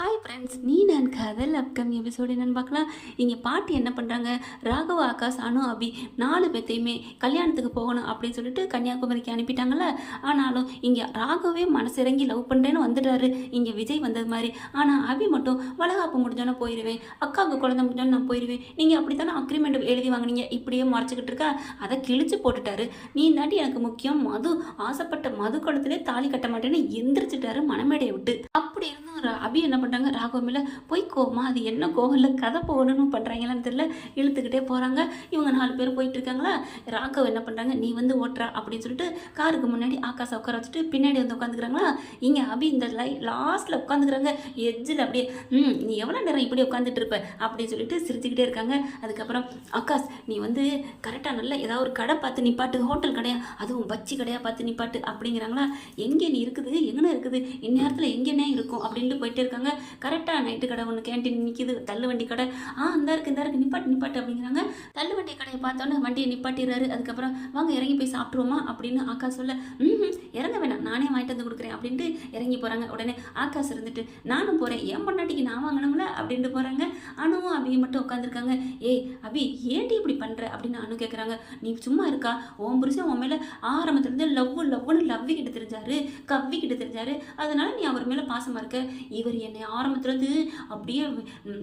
Hi friends நீ நான் கதல் upcoming episode என்னன்னு பார்க்கலாம். இங்கே பாட்டி என்ன பண்ணுறாங்க ராகவ ஆகாஷ் அனு அபி நாலு பேர்த்தையுமே கல்யாணத்துக்கு போகணும் அப்படின்னு சொல்லிட்டு கன்னியாகுமரிக்கு அனுப்பிட்டாங்கல்ல. ஆனாலும் இங்கே ராகவே மனசிறங்கி லவ் பண்ணுறேன்னு வந்துட்டாரு இங்கே விஜய் வந்தது மாதிரி. ஆனால் அபி மட்டும் வளகாப்பு முடிஞ்சோன்னே போயிடுவேன் அக்காவுக்கு குழந்தை முடிஞ்சோன்னு நான் போயிடுவேன் நீங்கள் அப்படி தானே அக்ரிமெண்ட் எழுதி வாங்கினீங்க? இப்படியே மறைச்சிக்கிட்டு இருக்கா? அதை கிழிச்சு போட்டுட்டாரு. நீ தாண்டி எனக்கு முக்கியம் மது. ஆசைப்பட்ட மது குளத்திலே தாலி கட்ட மாட்டேன்னு எந்திரிச்சிட்டாரு மனமேடையை விட்டு. அப்படி இருந்தும் அபி என்ன பண்ணுறாங்க ராகவ போய் கோமா அது என்ன கோவில்ல கதை போகணும்னு பண்ணுறாங்களான்னு தெரியல. இழுத்துக்கிட்டே போகிறாங்க இவங்க நாலு பேர் போயிட்டு இருக்காங்களா? ராகவ் என்ன பண்ணுறாங்க நீ வந்து ஓட்டுறா அப்படின்னு சொல்லிட்டு காருக்கு முன்னாடி ஆகாசை உட்கார வச்சுட்டு பின்னாடி வந்து உட்காந்துக்கிறாங்களா? இங்கே அபி இந்த லை லாஸ்ட்டில் உட்காந்துக்கிறாங்க. எட்ஜில் அப்படியே ம் நீ எவ்வளோ நேரம் இப்படி உட்காந்துட்டு இருப்ப? அப்படின்னு சொல்லிட்டு சிரிச்சுக்கிட்டே இருக்காங்க. அதுக்கப்புறம் ஆகாஷ் நீ வந்து கரெக்டாக நல்ல ஏதாவது ஒரு கடை பார்த்து நிப்பாட்டு ஹோட்டல் கடையா? அதுவும் பச்சி கடையாக பார்த்து நிப்பாட்டு அப்படிங்கிறாங்களா? எங்கே நீ இருக்குது? எங்கன இருக்குது. இந்நேரத்தில் எங்கேனே இருக்கும் அப்படின்ட்டு போயிட்டே இருக்காங்க. கரெக்டாக நைட்டு கடை ஒன்று கேன்டீன் நிற்கிது தள்ளு வண்டி கடை. ஆ இந்த இருக்கு இந்த இருக்கு. நிப்பாட்டு நிப்பாட்டு அப்படிங்கிறாங்க. தள்ளு வண்டி கடையை பார்த்தோன்னே வண்டியை நிப்பாட்டிடுறாரு. அதுக்கப்புறம் வாங்க இறங்கி போய் சாப்பிட்ருவோமா அப்படின்னு ஆகாஷ் சொல்ல ம் இறங்க வேணாம். நானே வாங்கிட்டு வந்து கொடுக்குறேன் அப்படின்ட்டு இறங்கி போகிறாங்க உடனே ஆகாஷ் இருந்துட்டு நானும் போகிறேன் என் பொண்டாட்டிக்கு நான் வாங்கணும்ல? அப்படின்ட்டு போகிறாங்க அணுவும் அபியும் மட்டும் உட்காந்துருக்காங்க ஏய் அபி ஏன்டி இப்படி பண்ணுற அப்படின்னு அணு கேட்குறாங்க நீ சும்மா இருக்கா? ஓம் புருஷன் உன் மேலே ஆரம்பத்துலேருந்து லவ் லவ்னு லவ்விக்கிட்டு தெரிஞ்சாரு. கவ்விக்கிட்டு தெரிஞ்சாரு. அதனால நீ அவர் மேலே பாசமாக இருக்க. இவர் என்னை ஆரம்பத்துலேருந்து அப்படியே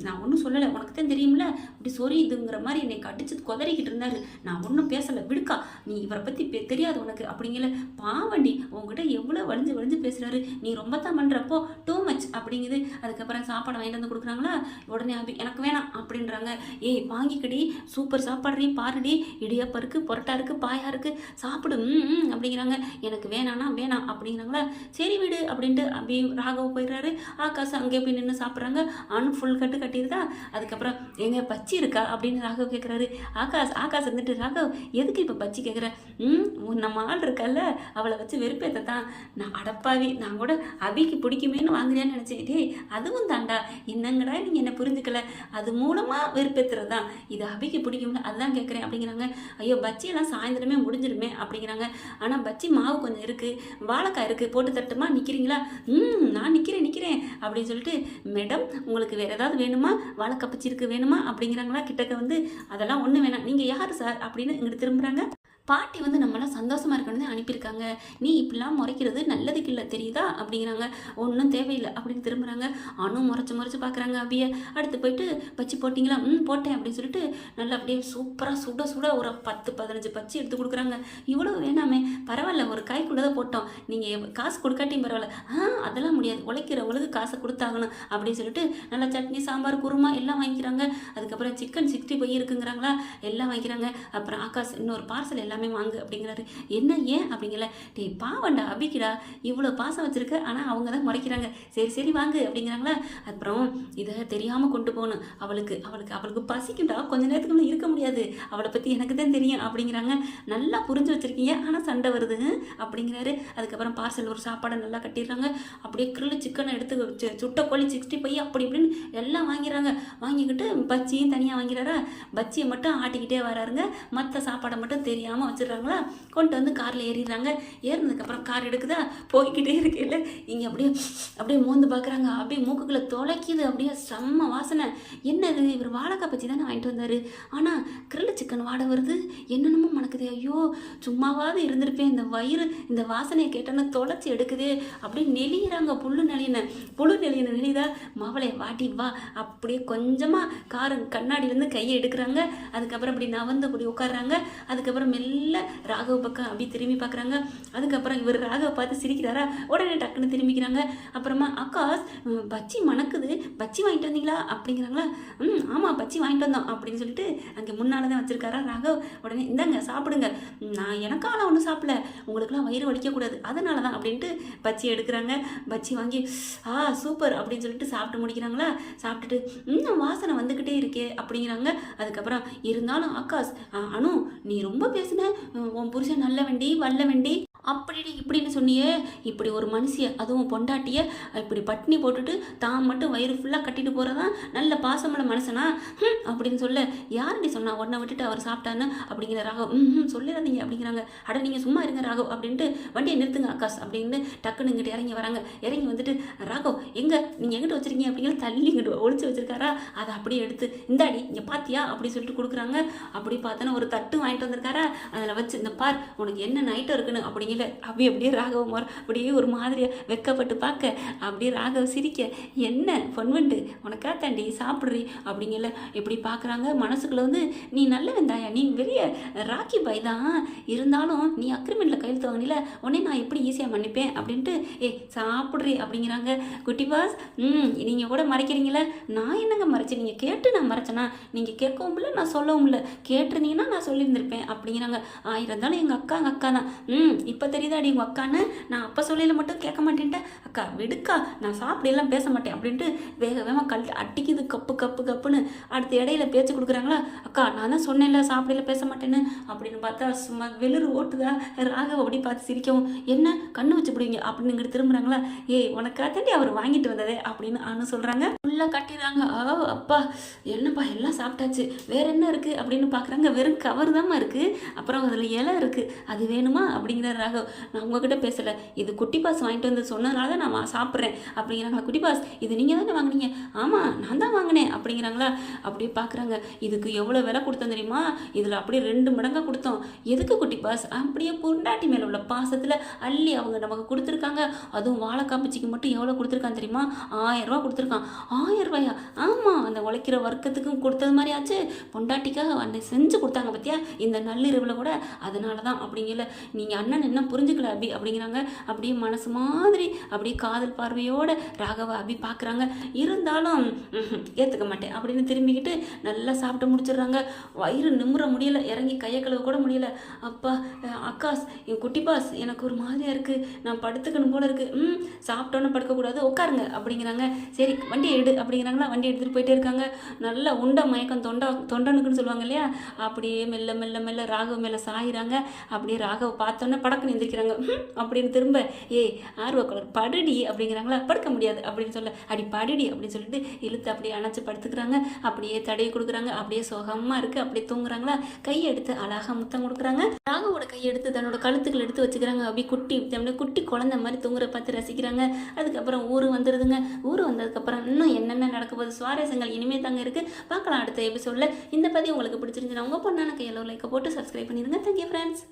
நான் ஒன்றும் சொல்லலை. உனக்கு தான் தெரியும்ல? அப்படி சொரி இதுங்கிற மாதிரி என்னை கடிச்சு குதறிக்கிட்டு இருந்தாரு. நான் ஒன்றும் பேசலை. விடுக்கா நீ இவரை பற்றி தெரியாது உனக்கு. அப்படிங்கல. பாவண்டி உங்ககிட்ட எவ்வளோ வலிஞ்சு வலிஞ்சு பேசுகிறாரு நீ ரொம்ப தான் பண்ணுறப்போ டூ மச் அப்படிங்குது. அதுக்கப்புறம் சாப்பாடு வாங்கிட்டு வந்து கொடுக்குறாங்களா? உடனே அபி எனக்கு வேணாம் அப்படின்றாங்க. ஏய் வாங்கிக்கடி. சூப்பர் சாப்பாடுறீ பாருடி. இடியாப்பம் இருக்கு பொரட்டா இருக்கு பாயா இருக்குது சாப்பிடும் அப்படிங்கிறாங்க. எனக்கு வேணாம்னா வேணாம் அப்படிங்கிறாங்களா? சரி விடு. அப்படின்ட்டு அபி ராகவ் போயிடுறாரு. ஆகாசம் அங்கே போய் நின்று சாப்பிட்றாங்க. ஆணும் ஃபுல் கட்டு கட்டிடுதா? அதுக்கப்புறம் எங்க பச்சி இருக்கா? அப்படின்னு ராகவ் கேட்குறாரு ஆகாஷ் ஆகாஷ் வந்துட்டு ராகவ் எதுக்கு இப்போ பச்சி கேட்குற ம் நம்ம ஆள் இருக்கல்ல. அவளை வச்சு வெறுப்பேத்த தான். நான் அடப்பாவி. நான் கூட அபிக்கு பிடிக்குமேன்னு வாங்குறியான்னு நினச்சேன். டேய் அதுவும் தாண்டா. என்னங்கடா நீங்கள் என்ன புரிஞ்சுக்கல? அது மூலமாக வெறுப்பேத்துறது தான். இது அபிக்கு பிடிக்கும்ல அதுதான் கேட்குறேன் அப்படிங்கிறாங்க. ஐயோ பச்சியெல்லாம் சாயந்தரமே முடிஞ்சிருமே அப்படிங்கிறாங்க. ஆனால் பச்சி மாவு கொஞ்சம் இருக்குது வாழைக்காய் இருக்குது போட்டு தட்டுமா? நீ நிற்கிறீங்களா ம் நான் நிற்கிறேன் நிற்கிறேன் அப்படின்னு சொல்லிட்டு மேடம் உங்களுக்கு வேறு ஏதாவது வேணுமா? வாழை கப்பச்சிருக்கு வேணுமா? அப்படிங்கிறாங்களா? கிட்டக்க வந்து அதெல்லாம் ஒன்றும் வேணாம். நீங்கள் யார் சார்? அப்படின்னு இங்கிட்டு திரும்புகிறாங்க பாட்டி வந்து நம்மளாம் சந்தோஷமாக இருக்கணும்னு அனுப்பியிருக்காங்க. நீ இப்படிலாம் முறைக்கிறது நல்லதுக்கு இல்லை தெரியுதா? அப்படிங்கிறாங்க. ஒன்றும் தேவையில்லை அப்படின்னு திரும்புகிறாங்க அணும் முறைச்சி முறைச்சி பார்க்குறாங்க அப்படியே அடுத்து போயிட்டு பச்சி போட்டிங்களா? ம் போட்டேன் அப்படின்னு சொல்லிட்டு நல்லா அப்படியே சூப்பராக சுட சுட ஒரு பத்து பதினஞ்சு பச்சி எடுத்து கொடுக்குறாங்க. இவ்வளோ வேணாமே பரவாயில்ல ஒரு கைக்குள்ளே தான் போட்டோம். நீங்கள் காசு கொடுக்காட்டியும் பரவாயில்ல. ஆ அதெல்லாம் முடியாது. உழைக்கிறவங்களுக்கு காசை கொடுத்தாகணும் அப்படின்னு சொல்லிட்டு நல்லா சட்னி சாம்பார் குருமா எல்லாம் வாங்கிக்கிறாங்க. அதுக்கப்புறம் சிக்கன் சிக்ஸ்டி போய் இருக்குங்கிறாங்களா? எல்லாம் வாங்கிக்கிறாங்க. அப்புறம் ஆகாஷ் இன்னொரு பார்சல் எல்லாம் எல்லாமே வாங்கு அப்படிங்கிறாரு. என்ன ஏன் அப்படிங்கல? டேய் பாவண்டா அபிக்கிடா இவ்வளோ பாசம் வச்சிருக்க ஆனால் அவங்க தான் முறைக்கிறாங்க. சரி சரி வாங்கு அப்படிங்கிறாங்களா? அப்புறம் இதை தெரியாமல் கொண்டு போகணும். அவளுக்கு அவளுக்கு அவளுக்கு பசிக்கும்டா. கொஞ்ச நேரத்துக்கு முன்ன இருக்க முடியாது. அவளை பற்றி எனக்கு தான் தெரியும் அப்படிங்கிறாங்க. நல்லா புரிஞ்சு வச்சுருக்கீங்க ஆனால் சண்டை வருது அப்படிங்கிறாரு. அதுக்கப்புறம் பார்சல் ஒரு சாப்பாடை நல்லா கட்டிடுறாங்க. அப்படியே கிரில் சிக்கனை எடுத்து வச்சு சுட்ட கோழி சிக்ஸ்டி பை அப்படி இப்படின்னு எல்லாம் வாங்கிடுறாங்க. வாங்கிக்கிட்டு பச்சியும் தனியாக வாங்கிறாரா? பச்சியை மட்டும் ஆட்டிக்கிட்டே வராருங்க. மற்ற சாப்பாடை மட்டும் தெரியாமல் வச்சிடுறாங்களா? கொண்டு வந்து காரில் ஏறிடுறாங்க. ஏறினதுக்கப்புறம் கார் எடுக்குதா? போய்கிட்டே இருக்கையில் இங்கே அப்படியே அப்படியே மோந்து பார்க்குறாங்க அப்படியே மூக்குக்குள்ளே தொலைக்குது. அப்படியே செம்ம வாசனை. என்னது? இவர் வாழைக்காய் பச்சி தானே வாங்கிட்டு வந்தார். ஆனால் கிரில் சிக்கன் வாடை வருது. என்னென்னமோ மணக்குது. ஐயோ சும்மாவாவது இருந்திருப்பேன். இந்த வயிறு இந்த வாசனையை கேட்டோன்னா தொலைச்சி எடுக்குது. அப்படியே நெளியிறாங்க. புல்லு நெளியின புழு நெளியின நெளிதா மவளை வாட்டி வா. அப்படியே கொஞ்சமாக காரு கண்ணாடியிலேருந்து கையை எடுக்கிறாங்க. அதுக்கப்புறம் அப்படி நவந்து அப்படி உட்கார்றாங்க. அதுக்கப்புறம் மெல்ல ராகவ பக்கம் அப்படி திரும்பி பார்க்குறாங்க. அதுக்கப்புறம் இவர் ராகவ பார்த்து சிரிக்கிறாரா? உடனே டக்குன்னு திரும்பிக்கிறாங்க. அப்புறமா அக்காஸ் பச்சி மணக்குது. பச்சி வாங்கிட்டு வந்தீங்களா? அப்படிங்கிறாங்களா. ம் ஆமாம் பச்சி வாங்கிட்டு வந்தோம் அப்படின்னு சொல்லிட்டு அங்கே முன்னால் தான் வச்சிருக்காரா ராகவ். உடனே இந்தாங்க சாப்பிடுங்க. நான் எனக்காலாம் ஒன்றும் சாப்பிடல. உங்களுக்குலாம் வயிறு வலிக்கக்கூடாது. அதனால தான் அப்படின்ட்டு பச்சி எடுக்கிறாங்க. பச்சி வாங்கி ஆ சூப்பர் அப்படின்னு சொல்லிட்டு சாப்பிட்டு முடிக்கிறாங்களா. சாப்பிட்டுட்டு இன்னும் வாசனை வந்துக்கிட்டே இருக்கே அப்படிங்கிறாங்க. அதுக்கப்புறம் இருந்தாலும் ஆகாஷ் அனு நீ ரொம்ப பேசுன உன் புருஷன் நல்ல வண்டி வல்ல வண்டி அப்படி இப்படின்னு சொன்னியே. இப்படி ஒரு மனுஷிய அதுவும் பொண்டாட்டிய இப்படி பட்டினி போட்டுட்டு தான் மட்டும் வயிறு ஃபுல்லாக கட்டிட்டு போகிறதான் நல்ல பாசமுள்ள மனுஷனா? ஹம், அப்படின்னு சொல்ல யாருடி சொன்னா உடனே விட்டுட்டு அவர் சாப்பிட்டான்னு? அப்படிங்கிற ராகவ் ம் சொல்லிடாதீங்க அப்படிங்கிறாங்க. அட நீங்கள் சும்மா இருங்க ராகவ் அப்படின்ட்டு வண்டியை நிறுத்துங்க ஆகாஷ் அப்படின்னு டக்குன்னு இங்கிட்டு இறங்கி வராங்க. இறங்கி வந்துட்டு ராகவ் எங்கே? நீங்கள் எங்கிட்ட வச்சிருக்கீங்க? அப்படிங்கிற தள்ளி இங்கிட்டு ஒழிச்சு வச்சிருக்காரா? அதை அப்படியே எடுத்து இந்தாடி இங்கே பாத்தியா? அப்படி சொல்லிட்டு கொடுக்குறாங்க. அப்படி பார்த்தோன்னா ஒரு தட்டு வாங்கிட்டு வந்திருக்காரா? அதில் வச்சு இந்த பார் உனக்கு என்ன நைட்டம் இருக்குன்னு? அப்படிங்கிற அப்படி அப்படியே ராகவ மர அப்படியே ஒரு மாதிரியாக வெக்கப்பட்டு பார்க்க அப்படியே ராகவ சிரிக்க என்ன பொன்வண்டு உனக்கா தாண்டி சாப்பிட்றி? அப்படிங்கல. இப்படி பார்க்குறாங்க மனசுக்குள்ள வந்து நீ நல்ல வெந்தாயா நீ பெரிய ராக்கி பாய் தான். இருந்தாலும் நீ அக்ரிமெண்ட்டில் கையெழுத்து வாங்கினில உடனே நான் எப்படி ஈஸியாக மன்னிப்பேன்? அப்படின்ட்டு ஏ சாப்பிட்றி அப்படிங்கிறாங்க. குட்டி பாஸ் ம் நீங்கள் கூட மறைக்கிறீங்களே நான் என்னங்க மறைச்சேன்? நீங்கள் கேட்டு நான் மறைச்சேனா? நீங்கள் கேட்கவும் இல்லை நான் சொல்லவும் இல்லை. கேட்டிருந்தீங்கன்னா நான் சொல்லியிருந்திருப்பேன் அப்படிங்கிறாங்க. ஆ இருந்தாலும் எங்கள் அக்கா எங்கள் அக்கா தான். ம் இப்போ தெரியுதாடி உங்கள் அக்கான்னு? நான் அப்போ சொல்லையில் மட்டும் கேட்க மாட்டேன்ட்டேன் அக்கா விடுக்கா நான் சாப்பிடலாம் பேச மாட்டேன் அப்படின்ட்டு வேக வேகமாக கல் அடிக்குது கப்பு கப்பு கப்புன்னு. அடுத்த இடையில பேச்சு கொடுக்குறாங்களா? அக்கா நான் தான் சொன்னேன்ல சாப்பிடல பேச மாட்டேன்னு. அப்படின்னு பார்த்தா சும்மா வெளிர் ஓட்டுதா ராகவ அப்படி பார்த்து சிரிக்கவும். என்ன கண்ணு வச்சு பிடிங்க அப்படின்னு இங்கிட்டு திரும்புறாங்களா? ஏய் உனக்கா தாண்டி அவர் வாங்கிட்டு வந்ததே அப்படின்னு அனு சொல்கிறாங்க ஃபுல்லாக கட்டிடுறாங்க. ஆ அப்பா என்னப்பா எல்லாம் சாப்பிட்டாச்சு. வேற என்ன இருக்குது அப்படின்னு பார்க்குறாங்க வெறும் கவர் தாம்மா இருக்குது அப்புறம் அதில் இலை இருக்குது அது வேணுமா? அப்படிங்கிற ராகவ் நான் உங்ககிட்ட பேசலை. இது குட்டி பாஸ் வாங்கிட்டு வந்து சொன்னதுனால தான் நான் சாப்பிட்றேன். அப்படிங்கிறாங்களா? குட்டி பாஸ் இது நீங்கள் தானே வாங்குனீங்க? ஆமாம் நான் தான் வாங்கினேன். அப்படிங்கிறாங்களா? அப்படியே பார்க்குறாங்க இதுக்கு எவ்வளோ விலை கொடுத்தோம் தெரியுமா? இதில் அப்படியே ரெண்டு மடங்காக கொடுத்தோம். எதுக்கு குட்டி பாஸ்? அப்படியே பொண்டாட்டி மேலே உள்ள பாசத்தில் அள்ளி அவங்க நமக்கு கொடுத்துருக்காங்க. அதுவும் வாழைக்காய் பிச்சிக்கு மட்டும் எவ்வளோ கொடுத்துருக்கான் தெரியுமா? ஆயிரம் கொடுத்துருக்கான். ஆயிரம் ரூபாயா? ஆமாம் அந்த உழைக்கிற வர்க்கத்துக்கும் கொடுத்தது மாதிரி ஆச்சு. பொண்டாட்டிக்காக அன்னை செஞ்சு கொடுத்தாங்க பார்த்தியா இந்த நள்ளிரவில் கூட. அதனால தான் அப்படிங்கல. நீங்கள் அண்ணன் என்ன புரிஞ்சுக்கல அபி அப்படிங்கிறாங்க. அப்படியே மனசு மாதிரி அப்படியே காதல் பார்வையோட ராகவ அபி பார்க்குறாங்க. இருந்தாலும் ஏற்றுக்க மாட்டேன் அப்படின்னு திரும்பிக்கிட்டு நல்லா சாப்பிட்டு முடிச்சிடுறாங்க. வயிறு நிம்முற முடியல இறங்கி கையை கழுவ கூட முடியல. அப்பா அக்காஸ் என் குட்டி பாஸ் எனக்கு ஒரு மாதிரியாக இருக்குது நான் படுத்துக்கணும் போல இருக்குது ம் சாப்பிட்டோன்னு படுக்கக்கூடாது. உட்காருங்க அப்படிங்கிறாங்க. சரி வண்டி எடு அப்படிங்கிறாங்களா. வண்டி எடுத்துகிட்டு போயிட்டே இருக்காங்க. நல்லா உண்டை மயக்கம் தொண்டா தொண்டனுக்குன்னு சொல்லுவாங்க இல்லையா? அப்படியே மெல்ல மெல்ல மெல்ல ராகவ மேலே சாயிறாங்க. அப்படியே ராகவ பார்த்தோன்னே படக்குன்னு எந்திரிக்கிறாங்க. அப்படின்னு திரும்ப ஏய் ஆர்வ கலர் படுடி அப்படிங்கிறாங்களா? படுக்க முடியாது அப்படின்னு சொல்ல அடி படுடி அப்படின்னு சொல்லிட்டு இழுத்து அப்படியே அணைச்சு படுத்துக்கிறாங்க. அப்படியே தடையை கொடுக்குறாங்க. அப்படியே சுகமாக இருக்குது அப்படியே தூங்குறாங்களா? கையெடுத்து அழகாக முத்தம் கொடுக்குறாங்க. ராகவோட கையெடுத்து தன்னோட கழுத்துக்கள் எடுத்து வச்சுக்கிறாங்க. அப்படியே குட்டி அப்படியே குட்டி குழந்தை மாதிரி தூங்குற பார்த்து ரசிக்கிறாங்க. அதுக்கப்புறம் ஊர் வந்துடுதுங்க ஊர் வந்ததுக்கப்புறம் இன்னும் என்னென்ன நடக்க போகுது? சுவாரஸ்யங்கள் இனிமே தாங்க இருக்குது பார்க்கலாம் அடுத்த எபிசோடில் இந்த பதிவு உங்களுக்கு பிடிச்சிருந்துச்சுன்னா உங்கள் பொண்ணான கையில் லைக்கை போட்டு சப்ஸ்கிரைப் பண்ணிடுங்க. Thank you friends